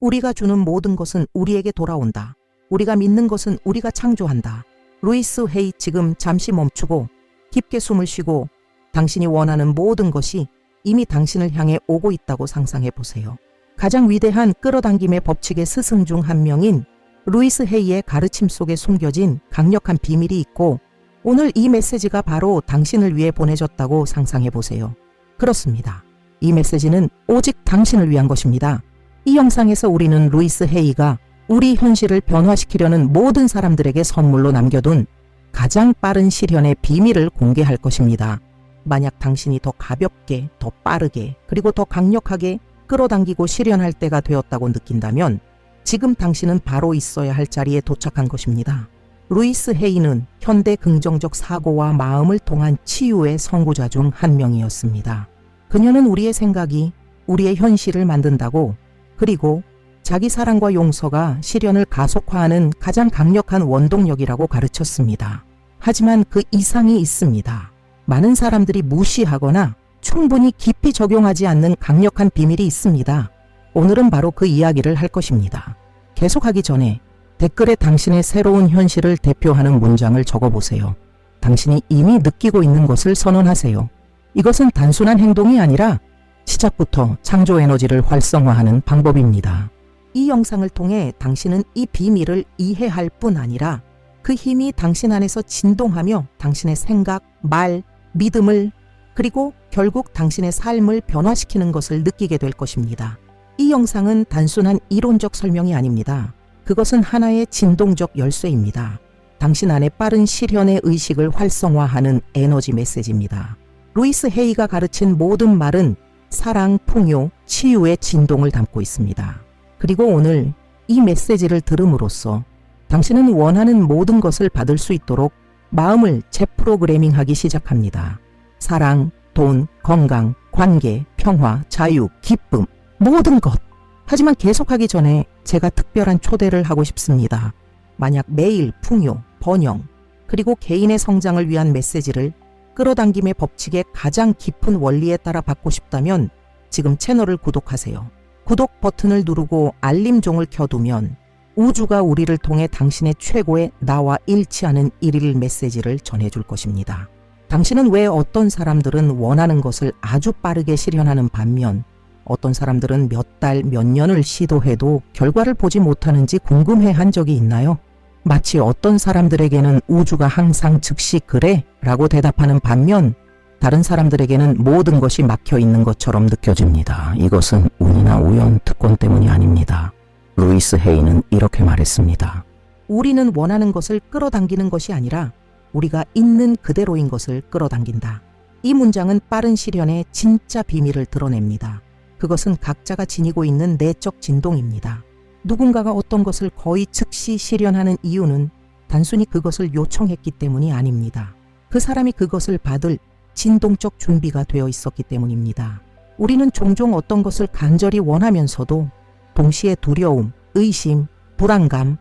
우리가 주는 모든 것은 우리에게 돌아온다. 우리가 믿는 것은 우리가 창조한다. 루이스 헤이 지금 잠시 멈추고 깊게 숨을 쉬고 당신이 원하는 모든 것이 이미 당신을 향해 오고 있다고 상상해 보세요. 가장 위대한 끌어당김의 법칙의 스승 중 한 명인 루이스 헤이의 가르침 속에 숨겨진 강력한 비밀이 있고 오늘 이 메시지가 바로 당신을 위해 보내졌다고 상상해 보세요. 그렇습니다. 이 메시지는 오직 당신을 위한 것입니다. 이 영상에서 우리는 루이스 헤이가 우리 현실을 변화시키려는 모든 사람들에게 선물로 남겨둔 가장 빠른 실현의 비밀을 공개할 것입니다. 만약 당신이 더 가볍게, 더 빠르게, 그리고 더 강력하게 끌어당기고 실현할 때가 되었다고 느낀다면 지금 당신은 바로 있어야 할 자리에 도착한 것입니다. 루이스 헤이는 현대 긍정적 사고와 마음을 통한 치유의 선구자 중 한 명이었습니다. 그녀는 우리의 생각이 우리의 현실을 만든다고 그리고 자기 사랑과 용서가 실현을 가속화하는 가장 강력한 원동력이라고 가르쳤습니다. 하지만 그 이상이 있습니다. 많은 사람들이 무시하거나 충분히 깊이 적용하지 않는 강력한 비밀이 있습니다. 오늘은 바로 그 이야기를 할 것입니다. 계속하기 전에 댓글에 당신의 새로운 현실을 대표하는 문장을 적어보세요. 당신이 이미 느끼고 있는 것을 선언하세요. 이것은 단순한 행동이 아니라 시작부터 창조 에너지를 활성화하는 방법입니다. 이 영상을 통해 당신은 이 비밀을 이해할 뿐 아니라 그 힘이 당신 안에서 진동하며 당신의 생각, 말, 믿음을 그리고 결국 당신의 삶을 변화시키는 것을 느끼게 될 것입니다. 이 영상은 단순한 이론적 설명이 아닙니다. 그것은 하나의 진동적 열쇠입니다. 당신 안에 빠른 실현의 의식을 활성화하는 에너지 메시지입니다. 루이스 헤이가 가르친 모든 말은 사랑, 풍요, 치유의 진동을 담고 있습니다. 그리고 오늘 이 메시지를 들음으로써 당신은 원하는 모든 것을 받을 수 있도록 마음을 재프로그래밍하기 시작합니다. 사랑, 돈, 건강, 관계, 평화, 자유, 기쁨, 모든 것. 하지만 계속하기 전에 제가 특별한 초대를 하고 싶습니다. 만약 매일 풍요, 번영, 그리고 개인의 성장을 위한 메시지를 끌어당김의 법칙의 가장 깊은 원리에 따라 받고 싶다면 지금 채널을 구독하세요. 구독 버튼을 누르고 알림 종을 켜두면 우주가 우리를 통해 당신의 최고의 나와 일치하는 일일 메시지를 전해줄 것입니다. 당신은 왜 어떤 사람들은 원하는 것을 아주 빠르게 실현하는 반면 어떤 사람들은 몇 달, 몇 년을 시도해도 결과를 보지 못하는지 궁금해 한 적이 있나요? 마치 어떤 사람들에게는 우주가 항상 즉시 그래 라고 대답하는 반면 다른 사람들에게는 모든 것이 막혀 있는 것처럼 느껴집니다. 이것은 운이나 우연, 특권 때문이 아닙니다. 루이스 헤이는 이렇게 말했습니다. 우리는 원하는 것을 끌어당기는 것이 아니라 우리가 있는 그대로인 것을 끌어당긴다. 이 문장은 빠른 실현의 진짜 비밀을 드러냅니다. 그것은 각자가 지니고 있는 내적 진동입니다. 누군가가 어떤 것을 거의 즉시 실현하는 이유는 단순히 그것을 요청했기 때문이 아닙니다. 그 사람이 그것을 받을 진동적 준비가 되어 있었기 때문입니다. 우리는 종종 어떤 것을 간절히 원하면서도 동시에 두려움, 의심, 불안감,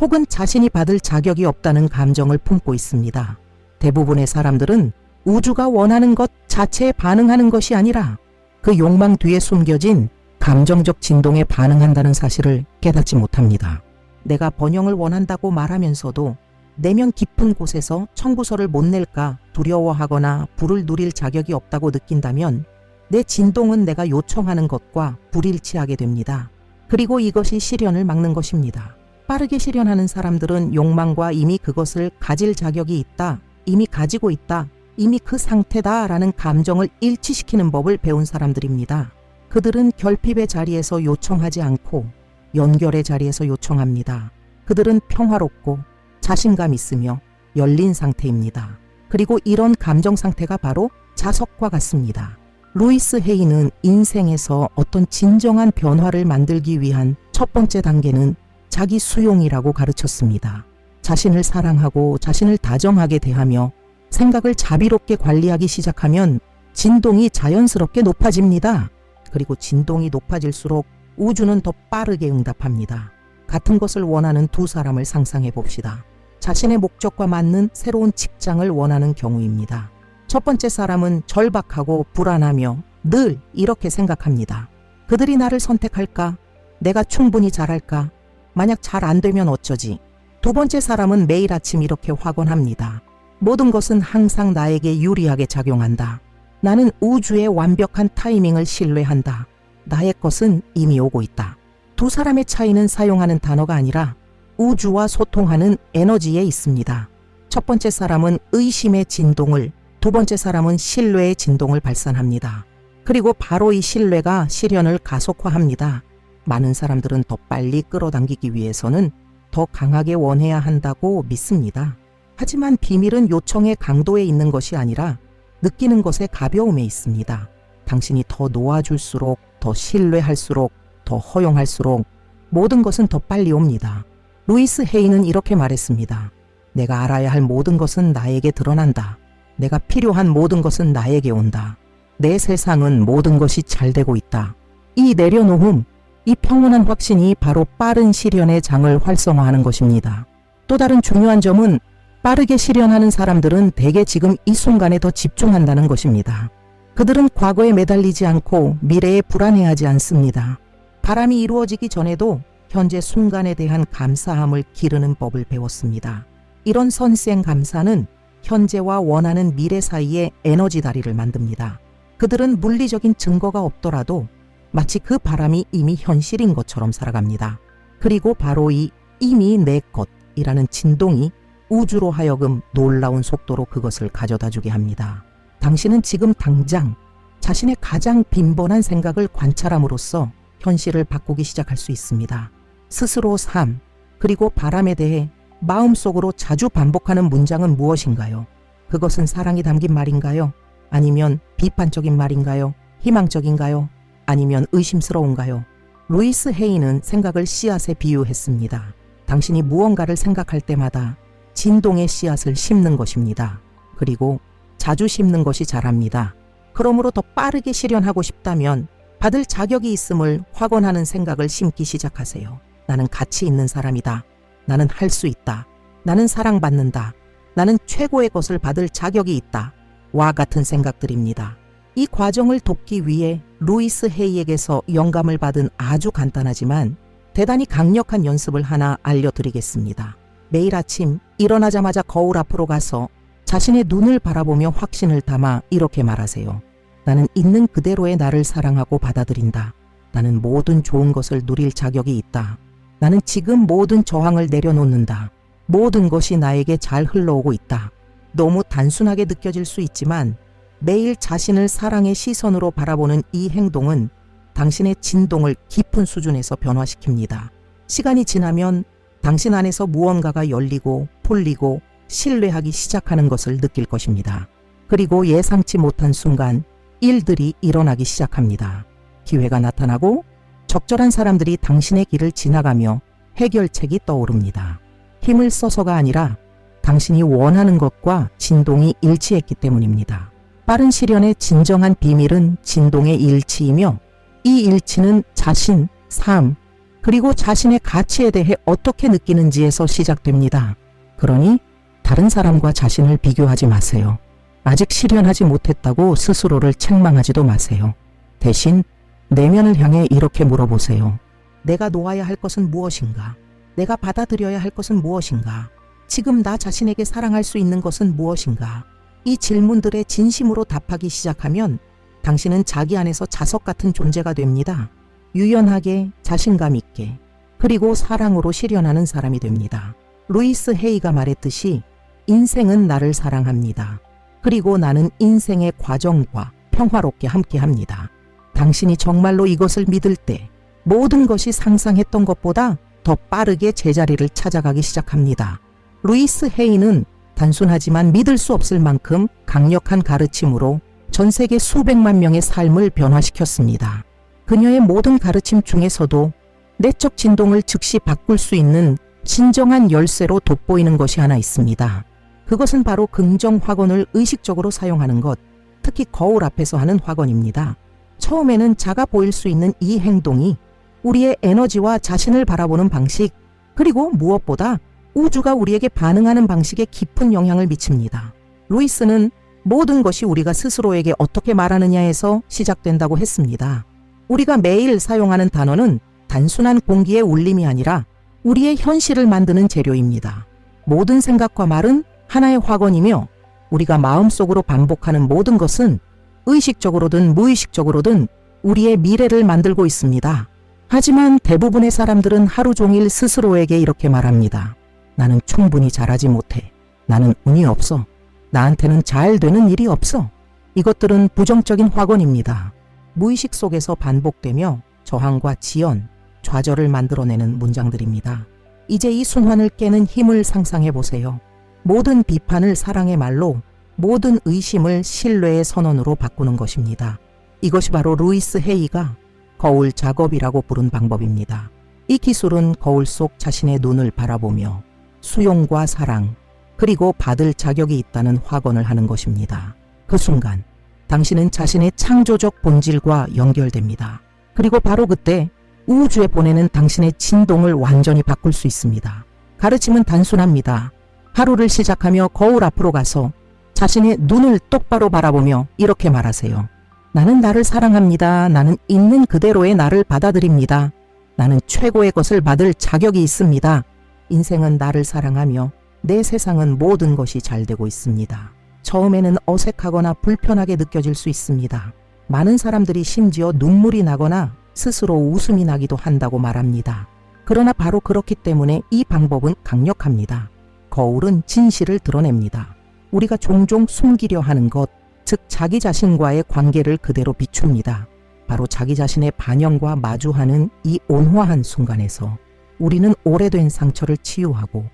혹은 자신이 받을 자격이 없다는 감정을 품고 있습니다. 대부분의 사람들은 우주가 원하는 것 자체에 반응하는 것이 아니라 그 욕망 뒤에 숨겨진 감정적 진동에 반응한다는 사실을 깨닫지 못합니다. 내가 번영을 원한다고 말하면서도 내면 깊은 곳에서 청구서를 못 낼까 두려워하거나 불을 누릴 자격이 없다고 느낀다면 내 진동은 내가 요청하는 것과 불일치하게 됩니다. 그리고 이것이 실현을 막는 것입니다. 빠르게 실현하는 사람들은 욕망과 이미 그것을 가질 자격이 있다, 이미 가지고 있다, 이미 그 상태다 라는 감정을 일치시키는 법을 배운 사람들입니다. 그들은 결핍의 자리에서 요청하지 않고 연결의 자리에서 요청합니다. 그들은 평화롭고 자신감 있으며 열린 상태입니다. 그리고 이런 감정 상태가 바로 자석과 같습니다. 루이스 헤이는 인생에서 어떤 진정한 변화를 만들기 위한 첫 번째 단계는 자기 수용이라고 가르쳤습니다. 자신을 사랑하고 자신을 다정하게 대하며 생각을 자비롭게 관리하기 시작하면 진동이 자연스럽게 높아집니다. 그리고 진동이 높아질수록 우주는 더 빠르게 응답합니다. 같은 것을 원하는 두 사람을 상상해 봅시다. 자신의 목적과 맞는 새로운 직장을 원하는 경우입니다. 첫 번째 사람은 절박하고 불안하며 늘 이렇게 생각합니다. 그들이 나를 선택할까? 내가 충분히 잘할까? 만약 잘 안 되면 어쩌지? 두 번째 사람은 매일 아침 이렇게 확언합니다. 모든 것은 항상 나에게 유리하게 작용한다. 나는 우주의 완벽한 타이밍을 신뢰한다. 나의 것은 이미 오고 있다. 두 사람의 차이는 사용하는 단어가 아니라 우주와 소통하는 에너지에 있습니다. 첫 번째 사람은 의심의 진동을, 두 번째 사람은 신뢰의 진동을 발산합니다. 그리고 바로 이 신뢰가 실현을 가속화합니다. 많은 사람들은 더 빨리 끌어당기기 위해서는 더 강하게 원해야 한다고 믿습니다. 하지만 비밀은 요청의 강도에 있는 것이 아니라 느끼는 것의 가벼움에 있습니다. 당신이 더 놓아줄수록, 더 신뢰할수록, 더 허용할수록 모든 것은 더 빨리 옵니다. 루이스 헤이는 이렇게 말했습니다. 내가 알아야 할 모든 것은 나에게 드러난다. 내가 필요한 모든 것은 나에게 온다. 내 세상은 모든 것이 잘 되고 있다. 이 내려놓음, 이 평온한 확신이 바로 빠른 실현의 장을 활성화하는 것입니다. 또 다른 중요한 점은 빠르게 실현하는 사람들은 대개 지금 이 순간에 더 집중한다는 것입니다. 그들은 과거에 매달리지 않고 미래에 불안해하지 않습니다. 바람이 이루어지기 전에도 현재 순간에 대한 감사함을 기르는 법을 배웠습니다. 이런 선생 감사는 현재와 원하는 미래 사이에 에너지 다리를 만듭니다. 그들은 물리적인 증거가 없더라도 마치 그 바람이 이미 현실인 것처럼 살아갑니다. 그리고 바로 이 이미 내 것이라는 진동이 우주로 하여금 놀라운 속도로 그것을 가져다 주게 합니다. 당신은 지금 당장 자신의 가장 빈번한 생각을 관찰함으로써 현실을 바꾸기 시작할 수 있습니다. 스스로 삶, 그리고 바람에 대해 마음속으로 자주 반복하는 문장은 무엇인가요? 그것은 사랑이 담긴 말인가요? 아니면 비판적인 말인가요? 희망적인가요? 아니면 의심스러운가요? 루이스 헤이는 생각을 씨앗에 비유했습니다. 당신이 무언가를 생각할 때마다 진동의 씨앗을 심는 것입니다. 그리고 자주 심는 것이 자랍니다. 그러므로 더 빠르게 실현하고 싶다면 받을 자격이 있음을 확언하는 생각을 심기 시작하세요. 나는 가치 있는 사람이다. 나는 할 수 있다. 나는 사랑받는다. 나는 최고의 것을 받을 자격이 있다. 와 같은 생각들입니다. 이 과정을 돕기 위해 루이스 헤이에게서 영감을 받은 아주 간단하지만 대단히 강력한 연습을 하나 알려드리겠습니다. 매일 아침 일어나자마자 거울 앞으로 가서 자신의 눈을 바라보며 확신을 담아 이렇게 말하세요. 나는 있는 그대로의 나를 사랑하고 받아들인다. 나는 모든 좋은 것을 누릴 자격이 있다. 나는 지금 모든 저항을 내려놓는다. 모든 것이 나에게 잘 흘러오고 있다. 너무 단순하게 느껴질 수 있지만 매일 자신을 사랑의 시선으로 바라보는 이 행동은 당신의 진동을 깊은 수준에서 변화시킵니다. 시간이 지나면 당신 안에서 무언가가 열리고 풀리고 신뢰하기 시작하는 것을 느낄 것입니다. 그리고 예상치 못한 순간 일들이 일어나기 시작합니다. 기회가 나타나고 적절한 사람들이 당신의 길을 지나가며 해결책이 떠오릅니다. 힘을 써서가 아니라 당신이 원하는 것과 진동이 일치했기 때문입니다. 빠른 실현의 진정한 비밀은 진동의 일치이며 이 일치는 자신, 삶, 그리고 자신의 가치에 대해 어떻게 느끼는지에서 시작됩니다. 그러니 다른 사람과 자신을 비교하지 마세요. 아직 실현하지 못했다고 스스로를 책망하지도 마세요. 대신 내면을 향해 이렇게 물어보세요. 내가 놓아야 할 것은 무엇인가? 내가 받아들여야 할 것은 무엇인가? 지금 나 자신에게 사랑할 수 있는 것은 무엇인가? 이 질문들에 진심으로 답하기 시작하면 당신은 자기 안에서 자석 같은 존재가 됩니다. 유연하게 자신감 있게 그리고 사랑으로 실현하는 사람이 됩니다. 루이스 헤이가 말했듯이 인생은 나를 사랑합니다. 그리고 나는 인생의 과정과 평화롭게 함께 합니다. 당신이 정말로 이것을 믿을 때 모든 것이 상상했던 것보다 더 빠르게 제자리를 찾아가기 시작합니다. 루이스 헤이는 단순하지만 믿을 수 없을 만큼 강력한 가르침으로 전 세계 수백만 명의 삶을 변화시켰습니다. 그녀의 모든 가르침 중에서도 내적 진동을 즉시 바꿀 수 있는 진정한 열쇠로 돋보이는 것이 하나 있습니다. 그것은 바로 긍정 확언을 의식적으로 사용하는 것, 특히 거울 앞에서 하는 확언입니다. 처음에는 작아 보일 수 있는 이 행동이 우리의 에너지와 자신을 바라보는 방식, 그리고 무엇보다 우주가 우리에게 반응하는 방식에 깊은 영향을 미칩니다. 루이스는 모든 것이 우리가 스스로에게 어떻게 말하느냐에서 시작된다고 했습니다. 우리가 매일 사용하는 단어는 단순한 공기의 울림이 아니라 우리의 현실을 만드는 재료입니다. 모든 생각과 말은 하나의 확언이며 우리가 마음속으로 반복하는 모든 것은 의식적으로든 무의식적으로든 우리의 미래를 만들고 있습니다. 하지만 대부분의 사람들은 하루 종일 스스로에게 이렇게 말합니다. 나는 충분히 잘하지 못해. 나는 운이 없어. 나한테는 잘 되는 일이 없어. 이것들은 부정적인 확언입니다. 무의식 속에서 반복되며 저항과 지연, 좌절을 만들어내는 문장들입니다. 이제 이 순환을 깨는 힘을 상상해 보세요. 모든 비판을 사랑의 말로, 모든 의심을 신뢰의 선언으로 바꾸는 것입니다. 이것이 바로 루이스 헤이가 거울 작업이라고 부른 방법입니다. 이 기술은 거울 속 자신의 눈을 바라보며 수용과 사랑, 그리고 받을 자격이 있다는 확언을 하는 것입니다. 그 순간 당신은 자신의 창조적 본질과 연결됩니다. 그리고 바로 그때 우주에 보내는 당신의 진동을 완전히 바꿀 수 있습니다. 가르침은 단순합니다. 하루를 시작하며 거울 앞으로 가서 자신의 눈을 똑바로 바라보며 이렇게 말하세요. 나는 나를 사랑합니다. 나는 있는 그대로의 나를 받아들입니다. 나는 최고의 것을 받을 자격이 있습니다. 인생은 나를 사랑하며 내 세상은 모든 것이 잘 되고 있습니다. 처음에는 어색하거나 불편하게 느껴질 수 있습니다. 많은 사람들이 심지어 눈물이 나거나 스스로 웃음이 나기도 한다고 말합니다. 그러나 바로 그렇기 때문에 이 방법은 강력합니다. 거울은 진실을 드러냅니다. 우리가 종종 숨기려 하는 것, 즉 자기 자신과의 관계를 그대로 비춥니다. 바로 자기 자신의 반영과 마주하는 이 온화한 순간에서 우리는 오래된 상처를 치유하고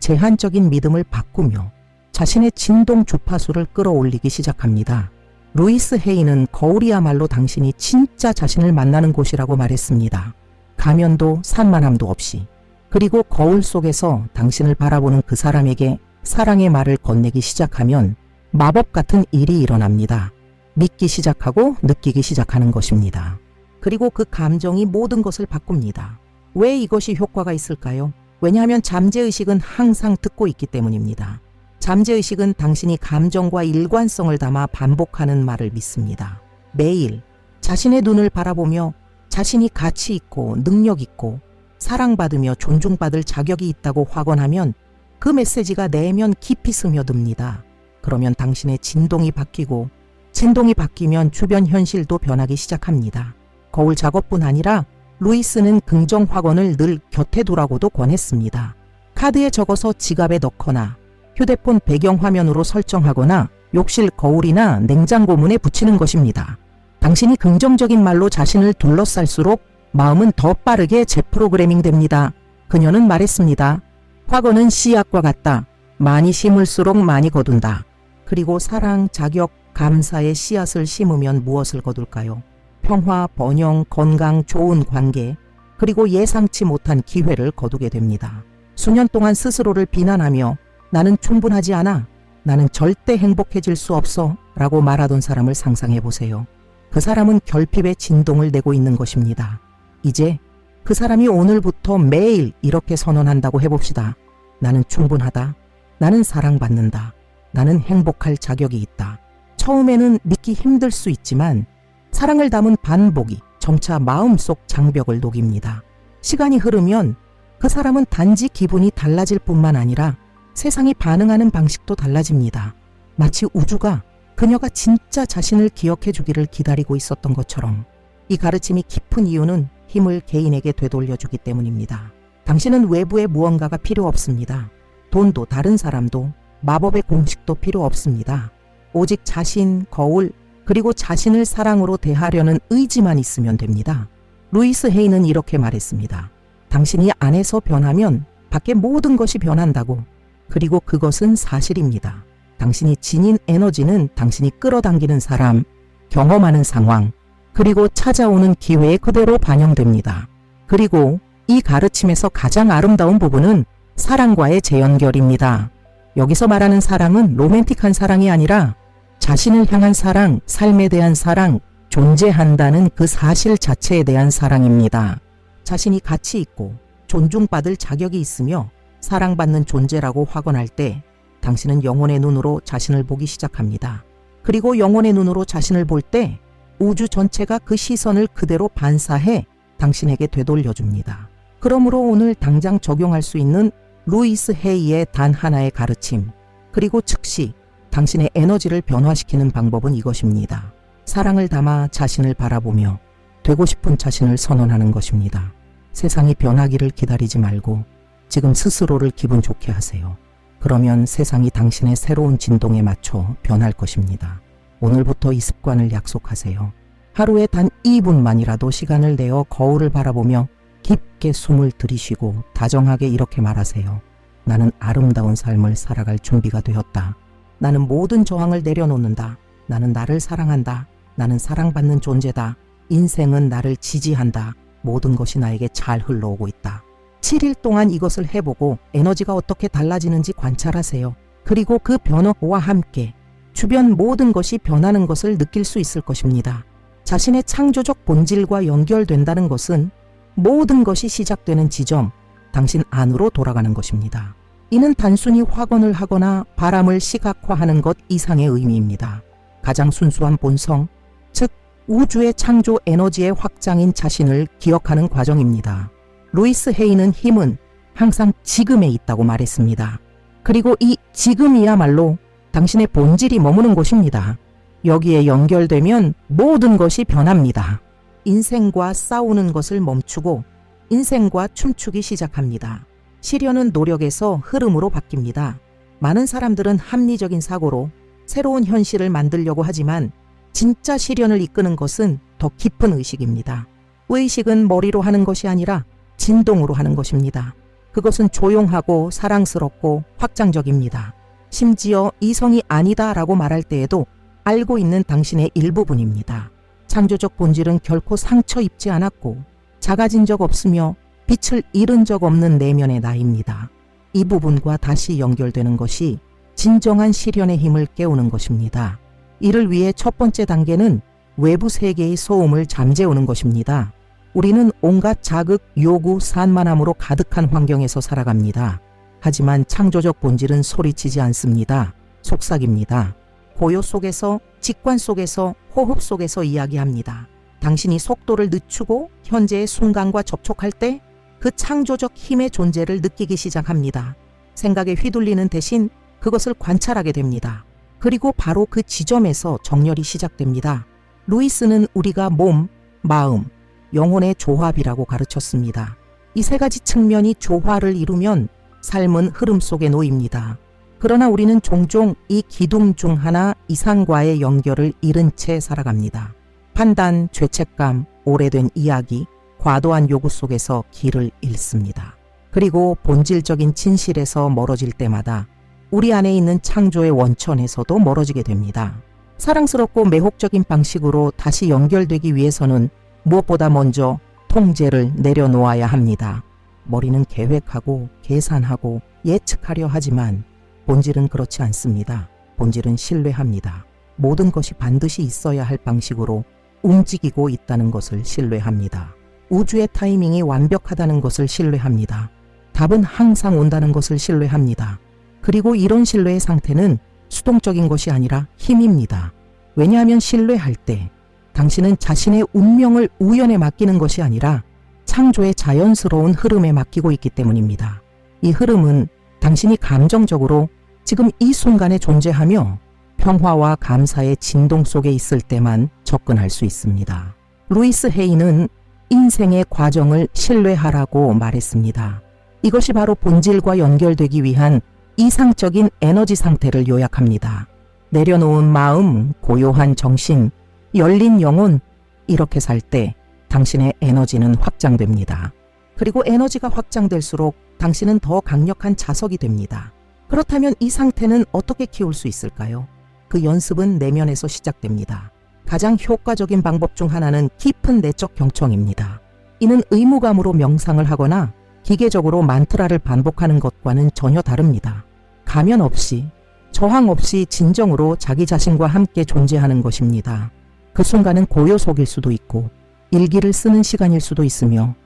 제한적인 믿음을 바꾸며 자신의 진동 주파수를 끌어올리기 시작합니다. 루이스 헤이는 거울이야말로 당신이 진짜 자신을 만나는 곳이라고 말했습니다. 가면도 산만함도 없이 그리고 거울 속에서 당신을 바라보는 그 사람에게 사랑의 말을 건네기 시작하면 마법 같은 일이 일어납니다. 믿기 시작하고 느끼기 시작하는 것입니다. 그리고 그 감정이 모든 것을 바꿉니다. 왜 이것이 효과가 있을까요? 왜냐하면 잠재의식은 항상 듣고 있기 때문입니다. 잠재의식은 당신이 감정과 일관성을 담아 반복하는 말을 믿습니다. 매일 자신의 눈을 바라보며 자신이 가치 있고 능력 있고 사랑받으며 존중받을 자격이 있다고 확언하면 그 메시지가 내면 깊이 스며듭니다. 그러면 당신의 진동이 바뀌고 진동이 바뀌면 주변 현실도 변하기 시작합니다. 거울 작업뿐 아니라 루이스는 긍정 확언을 늘 곁에 두라고도 권했습니다. 카드에 적어서 지갑에 넣거나 휴대폰 배경화면으로 설정하거나 욕실 거울이나 냉장고 문에 붙이는 것입니다. 당신이 긍정적인 말로 자신을 둘러쌀수록 마음은 더 빠르게 재프로그래밍 됩니다. 그녀는 말했습니다. 과거는 씨앗과 같다. 많이 심을수록 많이 거둔다. 그리고 사랑, 자격, 감사의 씨앗을 심으면 무엇을 거둘까요? 평화, 번영, 건강, 좋은 관계, 그리고 예상치 못한 기회를 거두게 됩니다. 수년 동안 스스로를 비난하며 나는 충분하지 않아. 나는 절대 행복해질 수 없어. 라고 말하던 사람을 상상해 보세요. 그 사람은 결핍의 진동을 내고 있는 것입니다. 이제 그 사람이 오늘부터 매일 이렇게 선언한다고 해봅시다. 나는 충분하다. 나는 사랑받는다. 나는 행복할 자격이 있다. 처음에는 믿기 힘들 수 있지만 사랑을 담은 반복이 점차 마음속 장벽을 녹입니다. 시간이 흐르면 그 사람은 단지 기분이 달라질 뿐만 아니라 세상이 반응하는 방식도 달라집니다. 마치 우주가 그녀가 진짜 자신을 기억해 주기를 기다리고 있었던 것처럼 이 가르침이 깊은 이유는 힘을 개인에게 되돌려주기 때문입니다. 당신은 외부에 무언가가 필요 없습니다. 돈도 다른 사람도 마법의 공식도 필요 없습니다. 오직 자신, 거울, 그리고 자신을 사랑으로 대하려는 의지만 있으면 됩니다. 루이스 헤이는 이렇게 말했습니다. 당신이 안에서 변하면 밖의 모든 것이 변한다고. 그리고 그것은 사실입니다. 당신이 지닌 에너지는 당신이 끌어당기는 사람, 경험하는 상황, 그리고 찾아오는 기회에 그대로 반영됩니다. 그리고 이 가르침에서 가장 아름다운 부분은 사랑과의 재연결입니다. 여기서 말하는 사랑은 로맨틱한 사랑이 아니라 자신을 향한 사랑, 삶에 대한 사랑, 존재한다는 그 사실 자체에 대한 사랑입니다. 자신이 가치 있고 존중받을 자격이 있으며 사랑받는 존재라고 확언할 때 당신은 영혼의 눈으로 자신을 보기 시작합니다. 그리고 영혼의 눈으로 자신을 볼 때 우주 전체가 그 시선을 그대로 반사해 당신에게 되돌려줍니다. 그러므로 오늘 당장 적용할 수 있는 루이스 헤이의 단 하나의 가르침, 그리고 즉시 당신의 에너지를 변화시키는 방법은 이것입니다. 사랑을 담아 자신을 바라보며 되고 싶은 자신을 선언하는 것입니다. 세상이 변하기를 기다리지 말고 지금 스스로를 기분 좋게 하세요. 그러면 세상이 당신의 새로운 진동에 맞춰 변할 것입니다. 오늘부터 이 습관을 약속하세요. 하루에 단 2분만이라도 시간을 내어 거울을 바라보며 깊게 숨을 들이쉬고 다정하게 이렇게 말하세요. 나는 아름다운 삶을 살아갈 준비가 되었다. 나는 모든 저항을 내려놓는다. 나는 나를 사랑한다. 나는 사랑받는 존재다. 인생은 나를 지지한다. 모든 것이 나에게 잘 흘러오고 있다. 7일 동안 이것을 해보고 에너지가 어떻게 달라지는지 관찰하세요. 그리고 그 변화와 함께 주변 모든 것이 변하는 것을 느낄 수 있을 것입니다. 자신의 창조적 본질과 연결된다는 것은 모든 것이 시작되는 지점, 당신 안으로 돌아가는 것입니다. 이는 단순히 확언을 하거나 바람을 시각화하는 것 이상의 의미입니다. 가장 순수한 본성, 즉 우주의 창조 에너지의 확장인 자신을 기억하는 과정입니다. 루이스 헤이는 힘은 항상 지금에 있다고 말했습니다. 그리고 이 지금이야말로 당신의 본질이 머무는 곳입니다. 여기에 연결되면 모든 것이 변합니다. 인생과 싸우는 것을 멈추고 인생과 춤추기 시작합니다. 시련은 노력에서 흐름으로 바뀝니다. 많은 사람들은 합리적인 사고로 새로운 현실을 만들려고 하지만 진짜 시련을 이끄는 것은 더 깊은 의식입니다. 의식은 머리로 하는 것이 아니라 진동으로 하는 것입니다. 그것은 조용하고 사랑스럽고 확장적입니다. 심지어 이성이 아니다 라고 말할 때에도 알고 있는 당신의 일부분입니다. 창조적 본질은 결코 상처 입지 않았고 작아진 적 없으며 빛을 잃은 적 없는 내면의 나입니다. 이 부분과 다시 연결되는 것이 진정한 시련의 힘을 깨우는 것입니다. 이를 위해 첫 번째 단계는 외부 세계의 소음을 잠재우는 것입니다. 우리는 온갖 자극, 요구, 산만함으로 가득한 환경에서 살아갑니다. 하지만 창조적 본질은 소리치지 않습니다. 속삭입니다. 고요 속에서, 직관 속에서, 호흡 속에서 이야기합니다. 당신이 속도를 늦추고 현재의 순간과 접촉할 때 그 창조적 힘의 존재를 느끼기 시작합니다. 생각에 휘둘리는 대신 그것을 관찰하게 됩니다. 그리고 바로 그 지점에서 정렬이 시작됩니다. 루이스는 우리가 몸, 마음, 영혼의 조합이라고 가르쳤습니다. 이 세 가지 측면이 조화를 이루면 삶은 흐름 속에 놓입니다. 그러나 우리는 종종 이 기둥 중 하나 이상과의 연결을 잃은 채 살아갑니다. 판단, 죄책감, 오래된 이야기, 과도한 요구 속에서 길을 잃습니다. 그리고 본질적인 진실에서 멀어질 때마다 우리 안에 있는 창조의 원천에서도 멀어지게 됩니다. 사랑스럽고 매혹적인 방식으로 다시 연결되기 위해서는 무엇보다 먼저 통제를 내려놓아야 합니다. 머리는 계획하고 계산하고 예측하려 하지만 본질은 그렇지 않습니다. 본질은 신뢰합니다. 모든 것이 반드시 있어야 할 방식으로 움직이고 있다는 것을 신뢰합니다. 우주의 타이밍이 완벽하다는 것을 신뢰합니다. 답은 항상 온다는 것을 신뢰합니다. 그리고 이런 신뢰의 상태는 수동적인 것이 아니라 힘입니다. 왜냐하면 신뢰할 때 당신은 자신의 운명을 우연에 맡기는 것이 아니라 창조의 자연스러운 흐름에 맡기고 있기 때문입니다. 이 흐름은 당신이 감정적으로 지금 이 순간에 존재하며 평화와 감사의 진동 속에 있을 때만 접근할 수 있습니다. 루이스 헤이는 인생의 과정을 신뢰하라고 말했습니다. 이것이 바로 본질과 연결되기 위한 이상적인 에너지 상태를 요약합니다. 내려놓은 마음, 고요한 정신, 열린 영혼, 이렇게 살 때 당신의 에너지는 확장됩니다. 그리고 에너지가 확장될수록 당신은 더 강력한 자석이 됩니다. 그렇다면 이 상태는 어떻게 키울 수 있을까요? 그 연습은 내면에서 시작됩니다. 가장 효과적인 방법 중 하나는 깊은 내적 경청입니다. 이는 의무감으로 명상을 하거나 기계적으로 만트라를 반복하는 것과는 전혀 다릅니다. 가면 없이, 저항 없이 진정으로 자기 자신과 함께 존재하는 것입니다. 그 순간은 고요 속일 수도 있고, 일기를 쓰는 시간일 수도 있으며,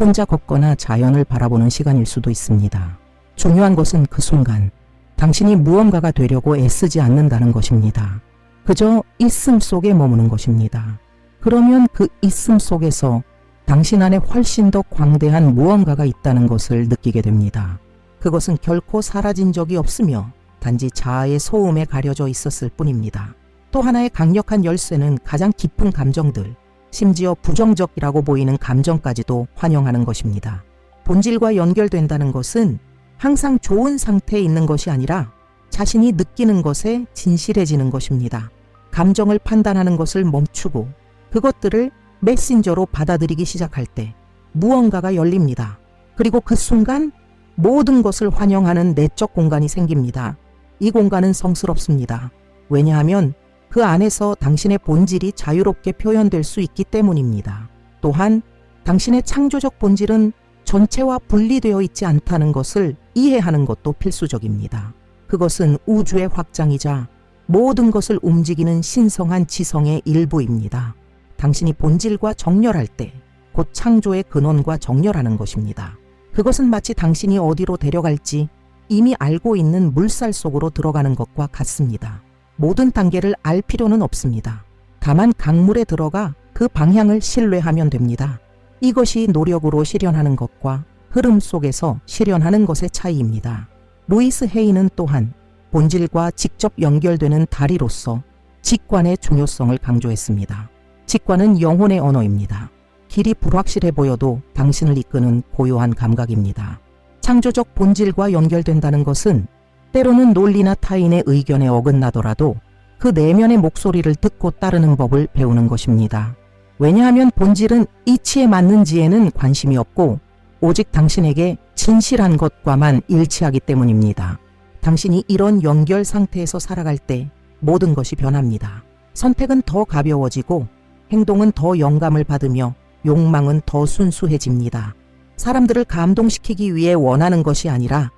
혼자 걷거나 자연을 바라보는 시간일 수도 있습니다. 중요한 것은 그 순간, 당신이 무언가가 되려고 애쓰지 않는다는 것입니다. 그저 있음 속에 머무는 것입니다. 그러면 그 있음 속에서 당신 안에 훨씬 더 광대한 무언가가 있다는 것을 느끼게 됩니다. 그것은 결코 사라진 적이 없으며 단지 자아의 소음에 가려져 있었을 뿐입니다. 또 하나의 강력한 열쇠는 가장 깊은 감정들, 심지어 부정적이라고 보이는 감정까지도 환영하는 것입니다. 본질과 연결된다는 것은 항상 좋은 상태에 있는 것이 아니라 자신이 느끼는 것에 진실해지는 것입니다. 감정을 판단하는 것을 멈추고 그것들을 메신저로 받아들이기 시작할 때 무언가가 열립니다. 그리고 그 순간 모든 것을 환영하는 내적 공간이 생깁니다. 이 공간은 성스럽습니다. 왜냐하면 그 안에서 당신의 본질이 자유롭게 표현될 수 있기 때문입니다. 또한 당신의 창조적 본질은 전체와 분리되어 있지 않다는 것을 이해하는 것도 필수적입니다. 그것은 우주의 확장이자 모든 것을 움직이는 신성한 지성의 일부입니다. 당신이 본질과 정렬할 때 곧 창조의 근원과 정렬하는 것입니다. 그것은 마치 당신이 어디로 데려갈지 이미 알고 있는 물살 속으로 들어가는 것과 같습니다. 모든 단계를 알 필요는 없습니다. 다만 강물에 들어가 그 방향을 신뢰하면 됩니다. 이것이 노력으로 실현하는 것과 흐름 속에서 실현하는 것의 차이입니다. 루이스 헤이는 또한 본질과 직접 연결되는 다리로서 직관의 중요성을 강조했습니다. 직관은 영혼의 언어입니다. 길이 불확실해 보여도 당신을 이끄는 고요한 감각입니다. 창조적 본질과 연결된다는 것은 때로는 논리나 타인의 의견에 어긋나더라도 그 내면의 목소리를 듣고 따르는 법을 배우는 것입니다. 왜냐하면 본질은 이치에 맞는지에는 관심이 없고 오직 당신에게 진실한 것과만 일치하기 때문입니다. 당신이 이런 연결 상태에서 살아갈 때 모든 것이 변합니다. 선택은 더 가벼워지고 행동은 더 영감을 받으며 욕망은 더 순수해집니다. 사람들을 감동시키기 위해 원하는 것이 아니라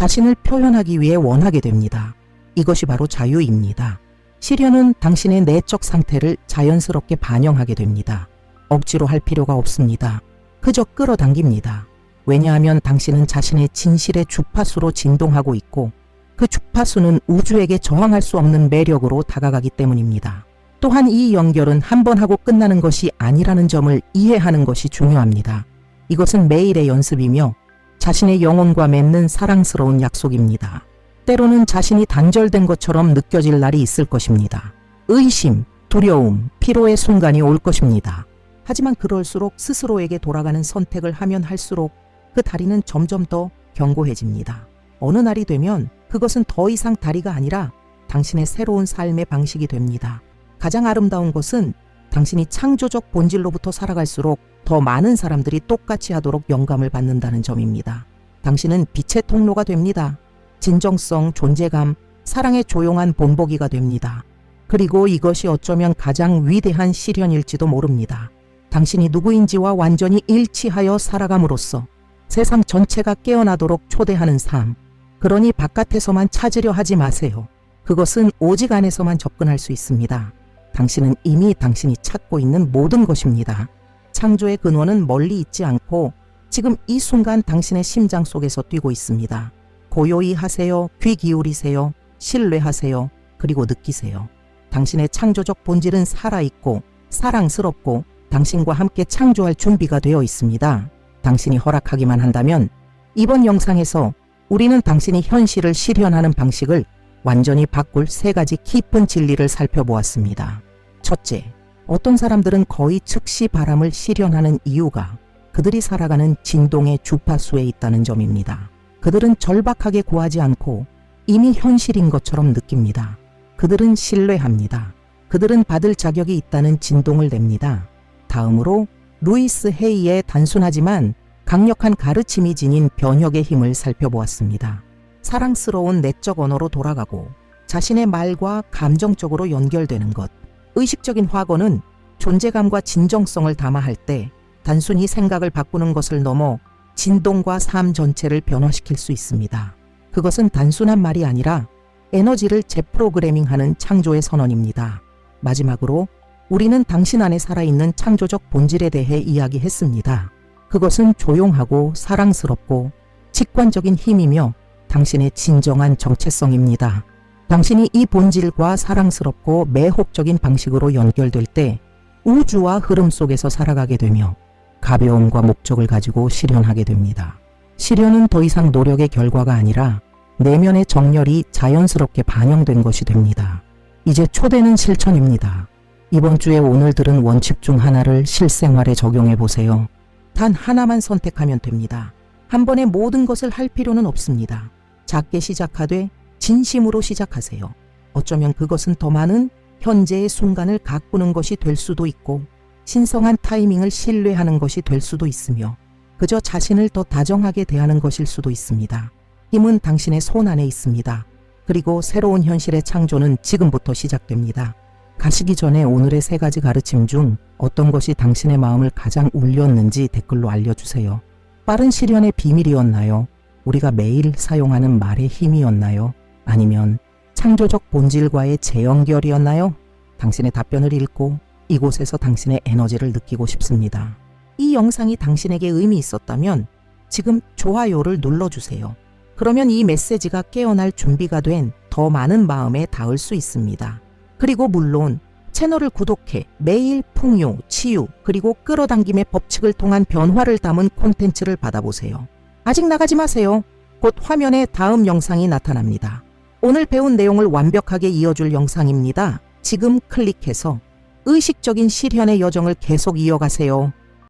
자신을 표현하기 위해 원하게 됩니다. 이것이 바로 자유입니다. 시련은 당신의 내적 상태를 자연스럽게 반영하게 됩니다. 억지로 할 필요가 없습니다. 그저 끌어당깁니다. 왜냐하면 당신은 자신의 진실의 주파수로 진동하고 있고 그 주파수는 우주에게 저항할 수 없는 매력으로 다가가기 때문입니다. 또한 이 연결은 한 번 하고 끝나는 것이 아니라는 점을 이해하는 것이 중요합니다. 이것은 매일의 연습이며 자신의 영혼과 맺는 사랑스러운 약속입니다. 때로는 자신이 단절된 것처럼 느껴질 날이 있을 것입니다. 의심, 두려움, 피로의 순간이 올 것입니다. 하지만 그럴수록 스스로에게 돌아가는 선택을 하면 할수록 그 다리는 점점 더 견고해집니다. 어느 날이 되면 그것은 더 이상 다리가 아니라 당신의 새로운 삶의 방식이 됩니다. 가장 아름다운 것은 당신이 창조적 본질로부터 살아갈수록 더 많은 사람들이 똑같이 하도록 영감을 받는다는 점입니다. 당신은 빛의 통로가 됩니다. 진정성, 존재감, 사랑의 조용한 본보기가 됩니다. 그리고 이것이 어쩌면 가장 위대한 시련일지도 모릅니다. 당신이 누구인지와 완전히 일치하여 살아감으로써 세상 전체가 깨어나도록 초대하는 삶. 그러니 바깥에서만 찾으려 하지 마세요. 그것은 오직 안에서만 접근할 수 있습니다. 당신은 이미 당신이 찾고 있는 모든 것입니다. 창조의 근원은 멀리 있지 않고 지금 이 순간 당신의 심장 속에서 뛰고 있습니다. 고요히 하세요. 귀 기울이세요. 신뢰하세요. 그리고 느끼세요. 당신의 창조적 본질은 살아있고 사랑스럽고 당신과 함께 창조할 준비가 되어 있습니다. 당신이 허락하기만 한다면 이번 영상에서 우리는 당신이 현실을 실현하는 방식을 완전히 바꿀 세 가지 깊은 진리를 살펴보았습니다. 첫째, 어떤 사람들은 거의 즉시 바람을 실현하는 이유가 그들이 살아가는 진동의 주파수에 있다는 점입니다. 그들은 절박하게 구하지 않고 이미 현실인 것처럼 느낍니다. 그들은 신뢰합니다. 그들은 받을 자격이 있다는 진동을 냅니다. 다음으로 루이스 헤이의 단순하지만 강력한 가르침이 지닌 변혁의 힘을 살펴보았습니다. 사랑스러운 내적 언어로 돌아가고 자신의 말과 감정적으로 연결되는 것. 의식적인 확언은 존재감과 진정성을 담아할 때 단순히 생각을 바꾸는 것을 넘어 진동과 삶 전체를 변화시킬 수 있습니다. 그것은 단순한 말이 아니라 에너지를 재프로그래밍하는 창조의 선언입니다. 마지막으로 우리는 당신 안에 살아있는 창조적 본질에 대해 이야기했습니다. 그것은 조용하고 사랑스럽고 직관적인 힘이며 당신의 진정한 정체성입니다. 당신이 이 본질과 사랑스럽고 매혹적인 방식으로 연결될 때 우주와 흐름 속에서 살아가게 되며 가벼움과 목적을 가지고 실현하게 됩니다. 실현은 더 이상 노력의 결과가 아니라 내면의 정열이 자연스럽게 반영된 것이 됩니다. 이제 초대는 실천입니다. 이번 주에 오늘 들은 원칙 중 하나를 실생활에 적용해 보세요. 단 하나만 선택하면 됩니다. 한 번에 모든 것을 할 필요는 없습니다. 작게 시작하되 진심으로 시작하세요. 어쩌면 그것은 더 많은 현재의 순간을 가꾸는 것이 될 수도 있고 신성한 타이밍을 신뢰하는 것이 될 수도 있으며 그저 자신을 더 다정하게 대하는 것일 수도 있습니다. 힘은 당신의 손 안에 있습니다. 그리고 새로운 현실의 창조는 지금부터 시작됩니다. 가시기 전에 오늘의 세 가지 가르침 중 어떤 것이 당신의 마음을 가장 울렸는지 댓글로 알려주세요. 빠른 실현의 비밀이었나요? 우리가 매일 사용하는 말의 힘이었나요? 아니면 창조적 본질과의 재연결이었나요? 당신의 답변을 읽고 이곳에서 당신의 에너지를 느끼고 싶습니다. 이 영상이 당신에게 의미 있었다면 지금 좋아요를 눌러주세요. 그러면 이 메시지가 깨어날 준비가 된 더 많은 마음에 닿을 수 있습니다. 그리고 물론 채널을 구독해 매일 풍요, 치유, 그리고 끌어당김의 법칙을 통한 변화를 담은 콘텐츠를 받아보세요. 아직 나가지 마세요. 곧 화면에 다음 영상이 나타납니다. 오늘 배운 내용을 완벽하게 이어줄 영상입니다. 지금 클릭해서 의식적인 실현의 여정을 계속 이어가세요.